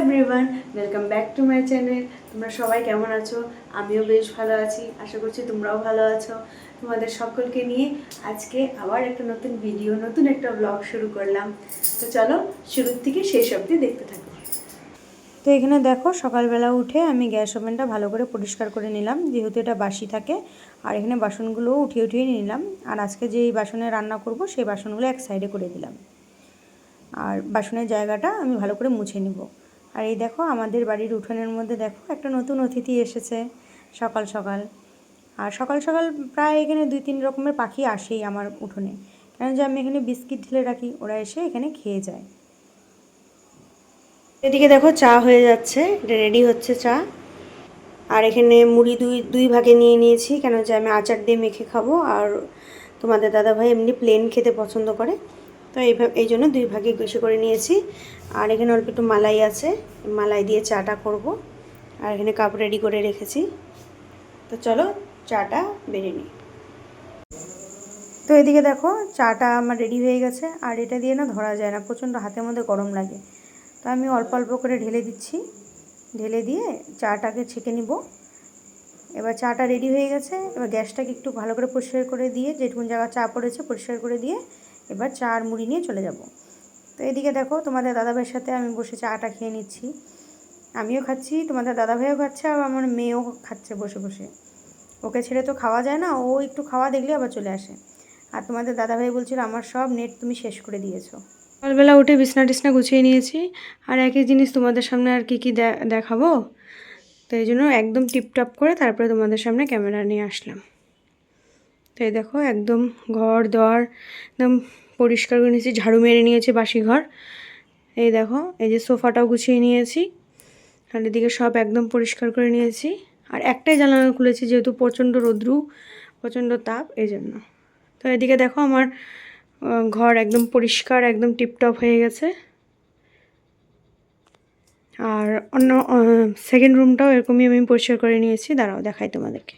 Everyone welcome back to my channel তোমরা সবাই কেমন আছো? আমিও বেশ ভালো আছি। আশা করছি তোমরাও ভালো আছো। তোমাদের সকলকে নিয়ে আজকে আবার একটা নতুন ভিডিও নতুন একটা ব্লগ শুরু করলাম। তো চলো, শুরুর থেকে শেষ অবধি দেখতে থাকো। তো এখানে দেখো, সকালবেলা উঠে আমি গ্যাস ওভেনটা ভালো করে পরিষ্কার করে নিলাম, যেহেতু এটা বাসি থাকে। আর এখানে বাসনগুলোও উঠিয়ে উঠিয়ে নিলাম। আর আজকে যেই বাসনে রান্না করব, সেই বাসনগুলো এক সাইডে করে দিলাম। আর বাসনের জায়গাটা আমি ভালো করে মুছে নেব। আর এই দেখো, আমাদের বাড়ির উঠোনের মধ্যে দেখো, একটা নতুন অতিথি এসেছে সকাল সকাল। আর সকাল সকাল প্রায় এখানে দুই তিন রকমের পাখি আসেই আমার উঠোনে। কেন যে আমি এখানে বিস্কিট ঢেলে রাখি, ওরা এসে এখানে খেয়ে যায়। এদিকে দেখো, চা হয়ে যাচ্ছে রেডি হচ্ছে চা। আর এখানে মুড়ি দুই দুই ভাগে নিয়ে নিয়েছি, কেন যে আমি আচার দিয়ে মেখে খাব। আর তোমাদের দাদাভাই এমনি প্লেন খেতে পছন্দ করে। তো এইভাবে এই জন্য দুই ভাগে বেশি করে নিয়েছি। আর এখানে অল্প একটু মালাই আছে। মালাই দিয়ে চাটা করব। আর এখানে কাপ রেডি করে রেখেছি। তো চলো চাটা বেড়ে নিই। তো এদিকে দেখো, চাটা আমার রেডি হয়ে গেছে। আর এটা দিয়ে না ধরা যায় না, প্রচণ্ড হাতের মধ্যে গরম লাগে। তো আমি অল্প অল্প করে ঢেলে দিচ্ছি। ঢেলে দিয়ে চাটাকে ছেঁকে নিব। এবার চাটা রেডি হয়ে গেছে। এবার গ্যাসটাকে একটু ভালো করে পরিষ্কার করে দিয়ে, যেটুকুন জায়গা চা পড়েছে, পরিষ্কার করে দিয়ে এবার চা আর মুড়ি নিয়ে চলে যাব। তো এদিকে দেখো, তোমাদের দাদাভাইয়ের সাথে আমি বসে চাটা খেয়ে নিচ্ছি। আমিও খাচ্ছি, তোমাদের দাদাভাইও খাচ্ছে, আর আমার মেয়েও খাচ্ছে বসে বসে। ওকে ছেড়ে তো খাওয়া যায় না, ও একটু খাওয়া দেখলে আবার চলে আসে। আর তোমাদের দাদাভাই বলছিল, আমার সব নেট তুমি শেষ করে দিয়েছ। সকালবেলা উঠে বিছনা টিছনা গুছিয়ে নিয়েছি, আর একই জিনিস তোমাদের সামনে আর কি কি দেখাবো? তো এই জন্য একদম টিপটপ করে তারপরে তোমাদের সামনে ক্যামেরা নিয়ে আসলাম। তো এই দেখো একদম ঘর দর একদম পরিষ্কার করে নিয়েছি, ঝাড়ু মেরে নিয়েছি বাসি ঘর এই দেখো, এই যে সোফাটাও গুছিয়ে নিয়েছি, আর এদিকে সব একদম পরিষ্কার করে নিয়েছি। আর একটাই জানালা খুলেছি যেহেতু প্রচণ্ড রৌদ্রু, প্রচণ্ড তাপ, এই জন্য। তো এদিকে দেখো আমার ঘর একদম পরিষ্কার, একদম টিপটপ হয়ে গেছে। আর অন্য সেকেন্ড রুমটাও এরকমই আমি পরিষ্কার করে নিয়েছি। দাঁড়াও, দেখাই তোমাদেরকে।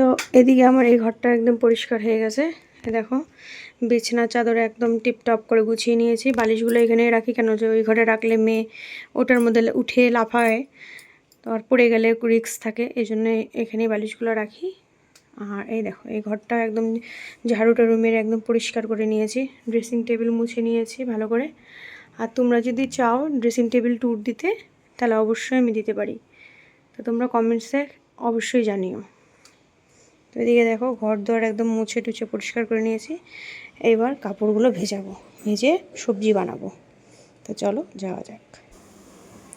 তো এদিকে আমার এই ঘরটা একদম পরিষ্কার হয়ে গেছে। দেখো, বিছনা, চাদর একদম টিপটপ করে গুছিয়ে নিয়েছি। বালিশগুলো এখানে রাখি, কেন যে ওই ঘরে রাখলে মেয়ে ওটার মধ্যে উঠে লাফায়, তো আর পড়ে গেলে রিক্স থাকে, এই জন্য এখানেই বালিশগুলো রাখি। আর এই দেখো, এই ঘরটা একদম ঝাড়ুটা রুমের একদম পরিষ্কার করে নিয়েছি। ড্রেসিং টেবিল মুছে নিয়েছি ভালো করে। আর তোমরা যদি চাও ড্রেসিং টেবিল ট্যুর দিতে, তাহলে অবশ্যই আমি দিতে পারি। তো তোমরা কমেন্টসে অবশ্যই জানিও। তো এদিকে দেখো ঘর দোয়ার একদম মুছে টুছে পরিষ্কার করে নিয়েছি। এবার কাপড়গুলো ভেজাবো, ভেজে সবজি বানাবো। তো চলো, যাওয়া যাক।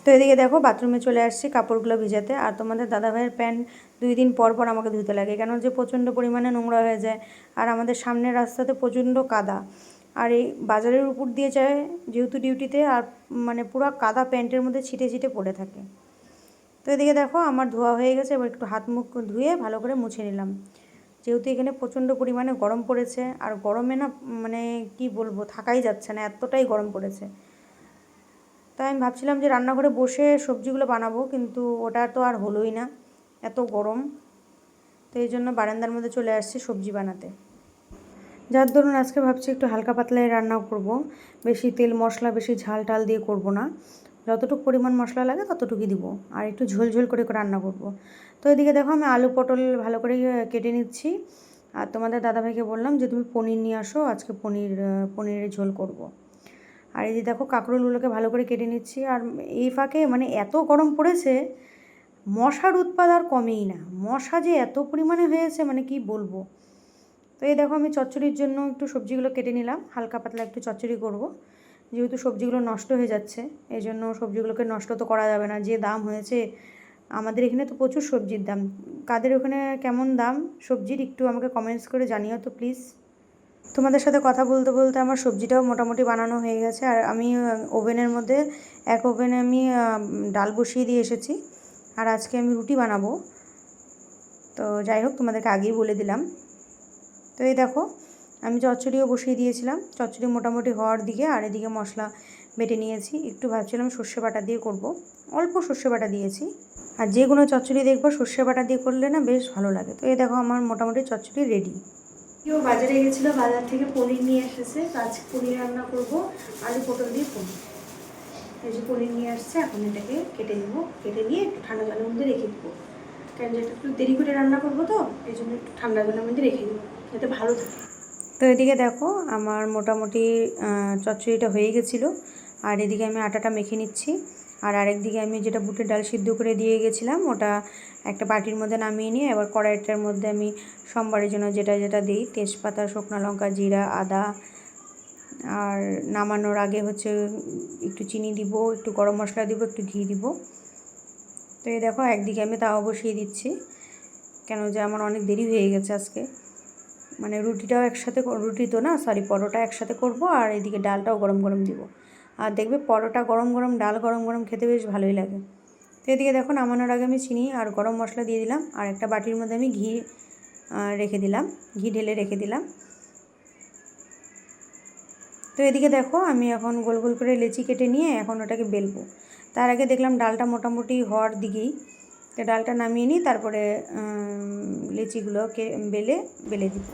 তো এদিকে দেখো, বাথরুমে চলে আসছি কাপড়গুলো ভিজাতে। আর তোমাদের দাদাভাইয়ের প্যান্ট দুই দিন পর পর আমাকে ধুতে লাগে কেন যে প্রচণ্ড পরিমাণে নোংরা হয়ে যায়। আর আমাদের সামনের রাস্তাতে প্রচণ্ড কাদা। আর এই বাজারের উপর দিয়ে যায়, যেহেতু ডিউটিতে, আর মানে পুরো কাদা প্যান্টের মধ্যে ছিটে ছিটে পড়ে থাকে। তো এদিকে দেখো আমার ধোয়া হয়ে গেছে, এবার একটু হাত মুখ ধুয়ে ভালো করে মুছে নিলাম। যেহেতু এখানে প্রচণ্ড পরিমাণে গরম পড়েছে, আর গরমে না মানে কি বলব, থাকাই যাচ্ছে না, এতটাই গরম পড়েছে। তাই আমি ভাবছিলাম যে রান্নাঘরে বসে সবজিগুলো বানাবো, কিন্তু ওটা তো আর হলোই না, এত গরম। তো এই জন্য বারান্দার মধ্যে চলে আসছি সবজি বানাতে। যার ধরুন আজকে ভাবছি একটু হালকা পাতলায় রান্না করব, বেশি তেল মশলা, বেশি ঝাল টাল দিয়ে করব না। যতটুকু পরিমাণ মশলা লাগে ততটুকুই দিব। আর একটু ঝোল ঝোল করে রান্না করব। তো এদিকে দেখো আমি আলু পটল ভালো করে কেটে নিচ্ছি। আর তোমাদের দাদাভাইকে বললাম যে, তুমি পনির নিয়ে আসো, আজকে পনির পনিরের ঝোল করব। আর এই যে দেখো কাঁকরোলগুলোকে ভালো করে কেটে নিচ্ছি। আর এই ফাঁকে মানে এত গরম পড়েছে, মশার উৎপাদ আর কমেই না। মশা যে এত পরিমাণে হয়েছে মানে কি বলব? তো এই দেখো আমি চচ্চড়ির জন্য একটু সবজিগুলো কেটে নিলাম। হালকা পাতলা একটু চচ্চড়ি করব। যেহেতু সবজিগুলো নষ্ট হয়ে যাচ্ছে এই জন্য সবজিগুলোকে নষ্ট তো করা যাবে না, যে দাম হয়েছে, আমাদের এখানে তো প্রচুর সবজির দাম। কাদের ওখানে কেমন দাম? সবজির একটু আমাকে কমেন্টস করে জানিও তো প্লিজ তোমাদের সাথে কথা বলতে বলতে আমার সবজিটাও মোটামুটি বানানো হয়ে গেছে, আর আমি ওভেনের মধ্যে এক ওভেনে আমি ডাল বসিয়ে দিয়ে এসেছি, আর আজকে আমি রুটি বানাবো। তো যাই হোক, তোমাদেরকে আগেই বলে দিলাম। তো এই দেখো আমি চচ্চড়িও বসিয়ে দিয়েছিলাম। চচ্চড়ি মোটামুটি হওয়ার দিকে আর এদিকে মশলা বেটে নিয়েছি। একটু ভাবছিলাম সর্ষে বাটা দিয়ে করব। অল্প সর্ষে বাটা দিয়েছি। আর যে কোনো চচ্চড়ি দেখব, সর্ষে বাটা দিয়ে করলে না বেশ ভালো লাগে। তো এই দেখো আমার মোটামুটি চচ্চড়ি রেডি কেউ বাজারে গেছিল, বাজার থেকে পনির নিয়ে এসেছে। আজ পনির রান্না করব, আলু পটল দিয়ে পনির। এই যে পনির নিয়ে আসছে, এখন এটাকে কেটে নেব। কেটে নিয়ে একটু ঠান্ডা জলের মধ্যে রেখে দেবো। কারণ যেটা একটু দেরি করে রান্না করব তো, এই জন্য একটু ঠান্ডা জলের মধ্যে রেখে দেবো, যাতে ভালো থাকে। তো এদিকে দেখো আমার মোটামুটি চচ্চড়িটা হয়ে গেছিল। আর এদিকে আমি আটাটা মেখে নিচ্ছি। আর আরেকদিকে আমি যেটা বুটের ডাল সিদ্ধ করে দিয়ে গেছিলাম, ওটা একটা বাটির মধ্যে নামিয়ে নিয়ে, এবার কড়াইটার মধ্যে আমি সোমবারের জন্য যেটা যেটা দিই, তেজপাতা, শুকনো লঙ্কা, জিরা, আদা। আর নামানোর আগে হচ্ছে একটু চিনি দিব, একটু গরম মশলা দিব, একটু ঘি দিব। তো এই দেখো একদিকে আমি তাও বসিয়ে দিচ্ছি। কেন যে আমার অনেক দেরি হয়ে গেছে আজকে। মানে রুটিটাও একসাথে রুটি তো না সরি পরোটা একসাথে করব আর এদিকে ডালটাও গরম গরম দিব। আর দেখবে পরোটা গরম গরম, ডাল গরম গরম খেতে বেশ ভালোই লাগে। তো এদিকে দেখো নামানোর আগে আমি চিনি আর গরম মশলা দিয়ে দিলাম আর একটা বাটির মধ্যে আমি ঘি রেখে দিলাম, ঘি ঢেলে রেখে দিলাম। তো এদিকে দেখো আমি এখন গোল গোল করে লেচি কেটে নিয়ে এখন ওটাকে বেলবো। তার আগে দেখলাম ডালটা মোটামুটি হওয়ার দিকেই। তো ডালটা নামিয়ে নিই তারপরে লিচিগুলোকে বেলে বেলে দিব।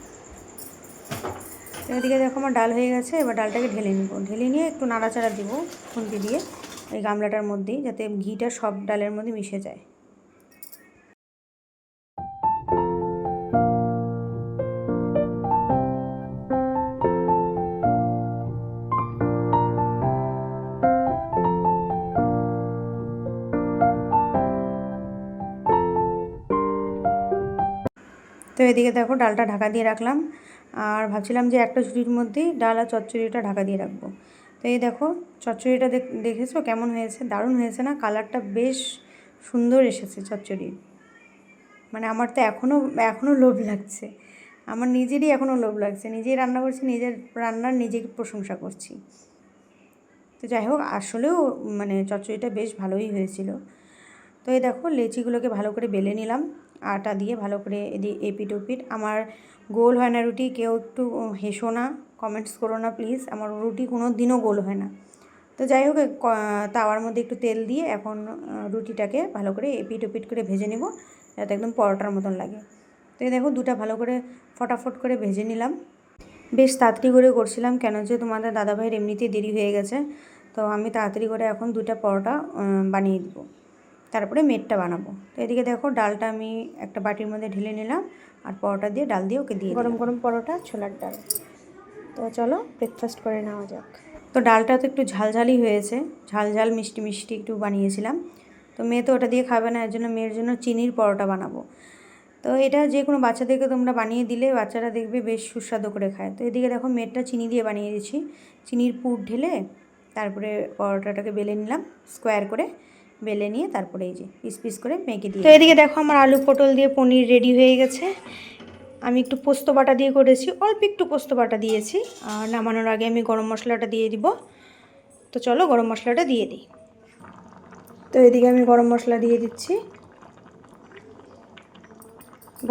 এদিকে দেখো আমার ডাল হয়ে গেছে, এবার ডালটাকে ঢেলে নিব। ঢেলে নিয়ে একটু নাড়াচাড়া দিব খুন্তি দিয়ে এই গামলাটার মধ্যেই, যাতে ঘিটা সব ডালের মধ্যে মিশে যায়। তো এদিকে দেখো ডালটা ঢাকা দিয়ে রাখলাম। আর ভাবছিলাম যে একটা ঝুড়ির মধ্যেই ডাল আর চচ্চড়িটা ঢাকা দিয়ে রাখব। তো এই দেখো, চচ্চড়িটা দেখ- দেখেছ কেমন হয়েছে? দারুণ হয়েছে না? কালারটা বেশ সুন্দর এসেছে চচ্চড়ির। মানে আমার তো এখনও এখনও লোভ লাগছে। আমার নিজেরই এখনও লোভ লাগছে। নিজেই রান্না করছি, নিজের রান্নার নিজেকে প্রশংসা করছি। তো যাই হোক, আসলেও মানে চচ্চড়িটা বেশ ভালোই হয়েছিল। তো এই দেখো, লেচিগুলোকে ভালো করে বেলে নিলাম। আটা দিয়ে ভালো করে এদি এপিট ওপিট আমার গোল হয় না রুটি, কেউ একটু হেসো না কমেন্টস করো না প্লিজ আমার রুটি কোনো দিনও গোল হয় না। তো যাই হোক তাওয়ার মধ্যে একটু তেল দিয়ে এখন রুটিটাকে ভালো করে এপিট ওপিট করে ভেজে নেব, যাতে একদম পরোটার মতন লাগে। তো এই দেখো, দুটা ভালো করে ফটাফট করে ভেজে নিলাম। বেশ তাড়াতাড়ি করে করছিলাম, কেন যে তোমাদের দাদাভাইয়ের এমনিতেই দেরি হয়ে গেছে। তো আমি তাড়াতাড়ি করে এখন দুটা পরোটা বানিয়ে দিব। তারপরে মেটটা বানাবো। তো এদিকে দেখো, ডালটা আমি একটা বাটির মধ্যে ঢেলে নিলাম। আর পরোটা দিয়ে ডাল দিয়ে ওকে দিয়ে গরম গরম পরোটা ছোলার ডাল। তো চলো ব্রেকফাস্ট করে নেওয়া যাক। তো ডালটা তো একটু ঝালঝালই হয়েছে। ঝাল ঝাল মিষ্টি মিষ্টি একটু বানিয়েছিলাম। তো মেয়ে তো ওটা দিয়ে খাবে না এর জন্য মেয়ের জন্য চিনির পরোটা বানাবো। তো এটা যে কোনো বাচ্চাদেরকে তোমরা বানিয়ে দিলে বাচ্চারা দেখবে বেশ সুস্বাদু করে খায়। তো এদিকে দেখো মেয়েরটা চিনি দিয়ে বানিয়ে দিচ্ছি চিনির পুর ঢেলে তারপরে পরোটাটাকে বেলে নিলাম স্কোয়ার করে। বেলে নিয়ে তারপরে এই যে পিস পিস করে মেখে দিই তো এদিকে দেখো আমার আলু পটল দিয়ে পনির রেডি হয়ে গেছে। আমি একটু পোস্ত বাটা দিয়ে করেছি, অল্প একটু পোস্ত বাটা দিয়েছি। আর নামানোর আগে আমি গরম মশলাটা দিয়ে দিব। তো চলো গরম মশলাটা দিয়ে দিই। তো এদিকে আমি গরম মশলা দিয়ে দিচ্ছি।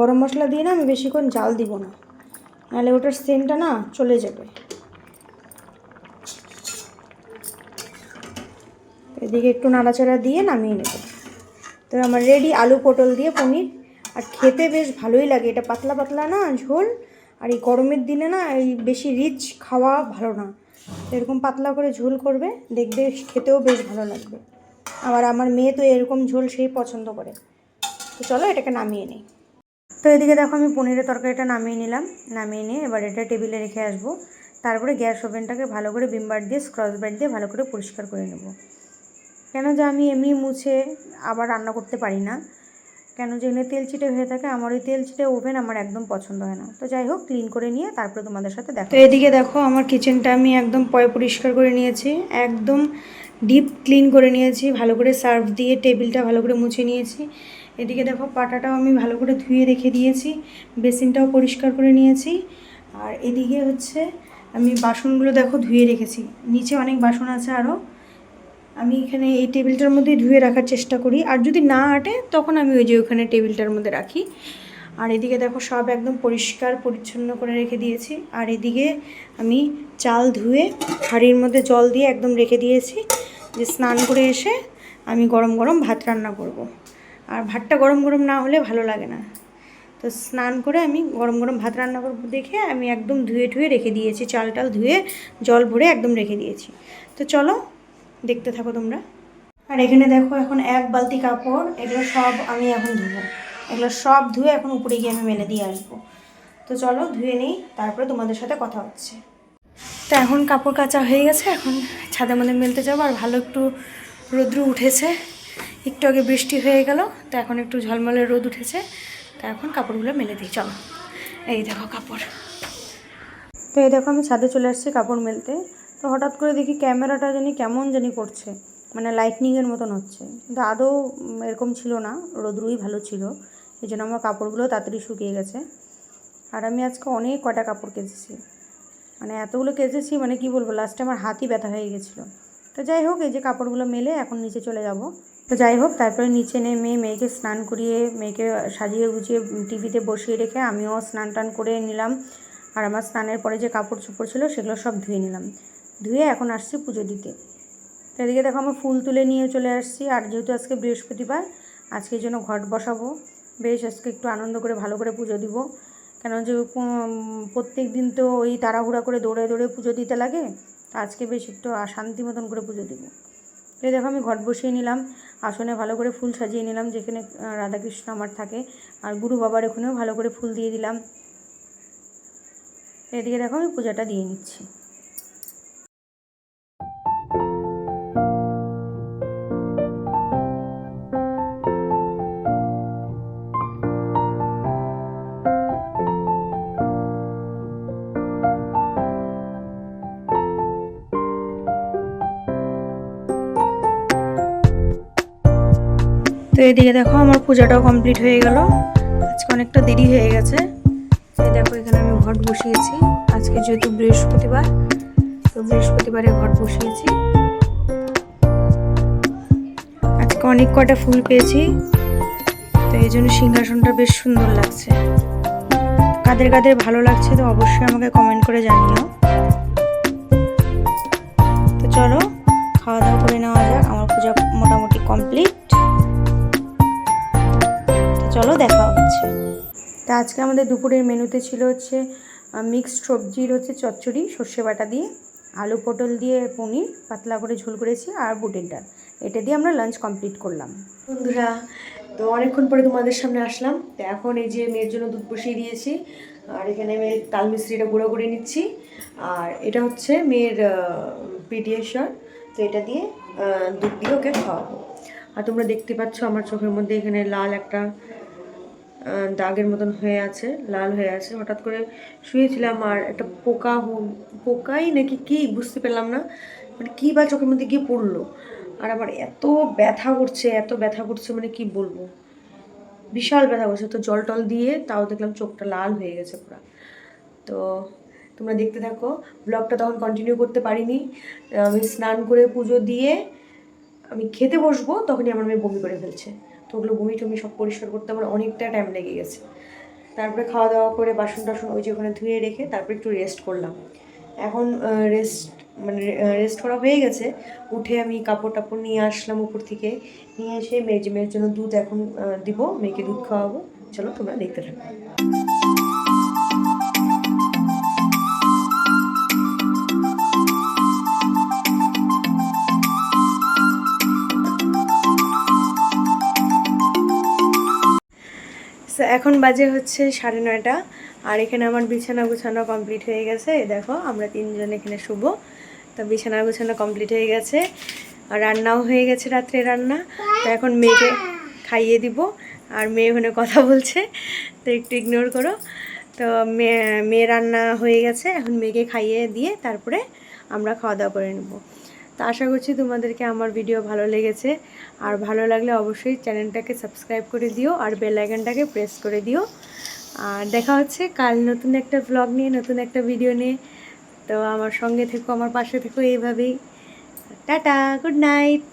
গরম মশলা দিয়ে না আমি বেশিক্ষণ জাল দিব না। নাহলে ওটার সেন্টটা না চলে যাবে। এদিকে একটু নাড়াচাড়া দিয়ে নামিয়ে নেব। তো আমার রেডি আলু পটল দিয়ে পনির। আর খেতে বেশ ভালোই লাগে, এটা পাতলা পাতলা না, ঝোল। আর এই গরমের দিনে না, এই বেশি রিচ খাওয়া ভালো না। এরকম পাতলা করে ঝোল করবে, দেখবে খেতেও বেশ ভালো লাগবে। আবার আমার মেয়ে তো এরকম ঝোল সেই পছন্দ করে। তো চলো এটাকে নামিয়ে নিই। তো এদিকে দেখো আমি পনিরের তরকারিটা নামিয়ে নিলাম। নামিয়ে নিয়ে এবার এটা টেবিলে রেখে আসব। তারপরে গ্যাস ওভেনটাকে ভালো করে বিমবার দিয়ে, স্ক্রচ ব্রাইট দিয়ে ভালো করে পরিষ্কার করে নেব। কেন যে আমি এমনি মুছে আবার রান্না করতে পারি না? কেন যে এখানে তেল চিটে হয়ে থাকে, আমার ওই তেল চিটে ওভেন আমার একদম পছন্দ হয় না। তো যাই হোক ক্লিন করে নিয়ে তারপরে তোমাদের সাথে দেখো তো এদিকে দেখো, আমার কিচেনটা আমি একদম পয় পরিষ্কার করে নিয়েছি, একদম ডিপ ক্লিন করে নিয়েছি, ভালো করে সার্ভ দিয়ে টেবিলটা ভালো করে মুছে নিয়েছি। এদিকে দেখো, পাটাটাও আমি ভালো করে ধুয়ে রেখে দিয়েছি বেসিনটাও পরিষ্কার করে নিয়েছি। আর এদিকে হচ্ছে, আমি বাসনগুলো দেখো ধুয়ে রেখেছি, নিচে অনেক বাসন আছে আরও আমি এখানে এই টেবিলটার মধ্যে ধুয়ে রাখার চেষ্টা করি। আর যদি না আটে, তখন আমি ওই যে ওখানে টেবিলটার মধ্যে রাখি। আর এদিকে দেখো সব একদম পরিষ্কার, পরিচ্ছন্ন করে রেখে দিয়েছি। আর এদিকে আমি চাল ধুয়ে হাঁড়ির মধ্যে জল দিয়ে একদম রেখে দিয়েছি যে স্নান করে এসে আমি গরম গরম ভাত রান্না করব। আর ভাতটা গরম গরম না হলে ভালো লাগে না। তো স্নান করে আমি গরম গরম ভাত রান্না করব দেখে আমি একদম ধুয়ে ধুয়ে রেখে দিয়েছি। চাল টাল ধুয়ে জল ভরে একদম রেখে দিয়েছি। তো চলো দেখতে থাকো তোমরা। আর এখানে দেখো এখন এক বালতি কাপড়, এগুলো সব আমি এখন ধুবো। এগুলো সব ধুয়ে এখন উপরে গিয়ে আমি মেলে দিয়ে আসব। তো চলো ধুয়ে নিই, তারপরে তোমাদের সাথে কথা হচ্ছে। তো এখন কাপড় কাচা হয়ে গেছে, এখন ছাদের মধ্যে মেলতে যাব। আর ভালো একটু রোদ্রু উঠেছে, একটু আগে বৃষ্টি হয়ে গেল, তো এখন একটু ঝলমলে রোদ উঠেছে, তো এখন কাপড়গুলো মেলে দিই, চলো। এই দেখো কাপড়। তো এই দেখো আমি ছাদে চলে আসছি কাপড় মেলতে। তো হঠাৎ করে দেখি ক্যামেরাটা জানি কেমন জানি করছে মানে লাইটনিংয়ের মতন হচ্ছে। কিন্তু আদৌ এরকম ছিল না, রোদ্রুই ভালো ছিল। এই জন্য আমার কাপড়গুলো তাড়াতাড়ি শুকিয়ে গেছে। আর আমি আজকে অনেক কটা কাপড় কেচেছি। মানে এতগুলো কেচেছি মানে কি বলব লাস্টে আমার হাতই ব্যথা হয়ে গেছিল। তো যাই হোক, এই যে কাপড়গুলো মেলে, এখন নিচে চলে যাব। তো যাই হোক, তারপরে নিচে নেমে মেয়েকে স্নান করিয়ে, মেয়েকে সাজিয়ে গুছিয়ে টিভিতে বসিয়ে রেখে আমিও স্নান টান করে নিলাম। আর আমার স্নানের পরে যে কাপড় চোপড় ছিল, সেগুলো সব ধুয়ে নিলাম। ধুয়ে এখন আসছি পুজো দিতে। এদিকে দেখো আমি ফুল তুলে নিয়ে চলে আসছি, আর যেহেতু আজকে বৃহস্পতিবার আজকের জন্য ঘট বসাবো। বেশ, আজকে একটু আনন্দ করে, ভালো করে পুজো দিব। কেন যে প্রত্যেক দিন তো ওই তাড়াহুড়া করে দৌড়ে দৌড়ে পুজো দিতে লাগে আজকে বেশ একটু শান্তি মতন করে পুজো দিব। এই দেখো আমি ঘট বসিয়ে নিলাম, আসনে ভালো করে ফুল সাজিয়ে নিলাম, যেখানে রাধাকৃষ্ণ আমার থাকে, আর গুরু বাবার ওখানেও ভালো করে ফুল দিয়ে দিলাম। এদিকে দেখো আমি পূজাটা দিয়ে নিচ্ছি। তো এদিকে দেখো আমার পূজাটাও কমপ্লিট হয়ে গেল। আজকে অনেকটা দেরি হয়ে গেছে। এই দেখো এখানে আমি ঘট বসিয়েছি। আজকে যেহেতু বৃহস্পতিবার, তো বৃহস্পতিবারে ঘট বসিয়েছি। আজকে অনেক কটা ফুল পেয়েছি। তো এই জন্য সিংহাসনটা বেশ সুন্দর লাগছে। কাদের কাদের ভালো লাগছে তো অবশ্যই আমাকে কমেন্ট করে জানিও। তো চলো, খাওয়া দাওয়া করে নেওয়া যাক। আমার আজকে আমাদের দুপুরের মেনুতে ছিল হচ্ছে মিক্সড সবজির হচ্ছে চচ্চড়ি, সর্ষে বাটা দিয়ে, আলু পটল দিয়ে পনির, পাতলা করে ঝোল করেছি আর বুটের ডাল। এটা দিয়ে আমরা লাঞ্চ কমপ্লিট করলাম। বন্ধুরা, তো অনেকক্ষণ পরে তোমাদের সামনে আসলাম। তো এখন এই যে মেয়ের জন্য দুধ বসিয়ে দিয়েছি, আর এখানে মেয়ের তাল মিস্ত্রিটা গুঁড়ো করে নিচ্ছি। আর এটা হচ্ছে মেয়ের পিডিয়েশন তো এটা দিয়ে দুধ দিয়ে ওকে খাওয়াবো। আর তোমরা দেখতে পাচ্ছ আমার চোখের মধ্যে এখানে লাল একটা দাগের মতন হয়ে আছে, লাল হয়ে আছে। হঠাৎ করে শুয়েছিলাম আর একটা পোকা পোকাই নাকি কি বুঝতে পারলাম না মানে কী বা চোখের মধ্যে গিয়ে পড়ল। আর আমার এত ব্যথা করছে, এত ব্যথা করছে মানে কি বলব? বিশাল ব্যথা করছে। তো জল টল দিয়ে তাও দেখলাম চোখটা লাল হয়ে গেছে পুরো। তো তোমরা দেখতে থাকো, ব্লগটা তখন কন্টিনিউ করতে পারিনি। আমি স্নান করে পুজো দিয়ে আমি খেতে বসবো, তখনই আমার মেয়ে বমি করে ফেলছে। তো ওগুলো বমি টমি সব পরিষ্কার করতে আমার অনেকটা টাইম লেগে গেছে। তারপরে খাওয়া দাওয়া করে বাসন টাসন ওই যে ওখানে ধুয়ে রেখে তারপরে একটু রেস্ট করলাম। এখন রেস্ট মানে রেস্ট করা হয়ে গেছে। উঠে আমি কাপড় টাপড় নিয়ে আসলাম উপর থেকে। নিয়ে এসে মেয়ে মেয়ের জন্য দুধ এখন দিব। মেয়েকে দুধ খাওয়াবো। চলো তোমরা দেখতে থাকো। এখন বাজে হচ্ছে সাড়ে নয়টা, আর এখানে আমার বিছানা গুছানো কমপ্লিট হয়ে গেছে। দেখো, আমরা তিনজন এখানে শুভ তো বিছানা গুছানো কমপ্লিট হয়ে গেছে, আর রান্নাও হয়ে গেছে রাত্রে রান্না। তো এখন মেয়েকে খাইয়ে দিব, আর মেয়ে ওখানে কথা বলছে, তো একটু ইগনোর করো। তো মেয়ে মেয়ে রান্না হয়ে গেছে, এখন মেয়েকে খাইয়ে দিয়ে তারপরে আমরা খাওয়া দাওয়া করে নেব। তো আশা করছি তোমাদেরকে আমার ভিডিও ভালো লেগেছে। আর ভালো লাগলে অবশ্যই চ্যানেলটাকে সাবস্ক্রাইব করে দিও আর বেল আইকনটাকে প্রেস করে দিও। আর দেখা হচ্ছে কাল নতুন একটা ব্লগ নিয়ে, নতুন একটা ভিডিও নিয়ে। তো আমার সঙ্গে থেকো, আমার পাশে থেকো এইভাবেই। Tata good night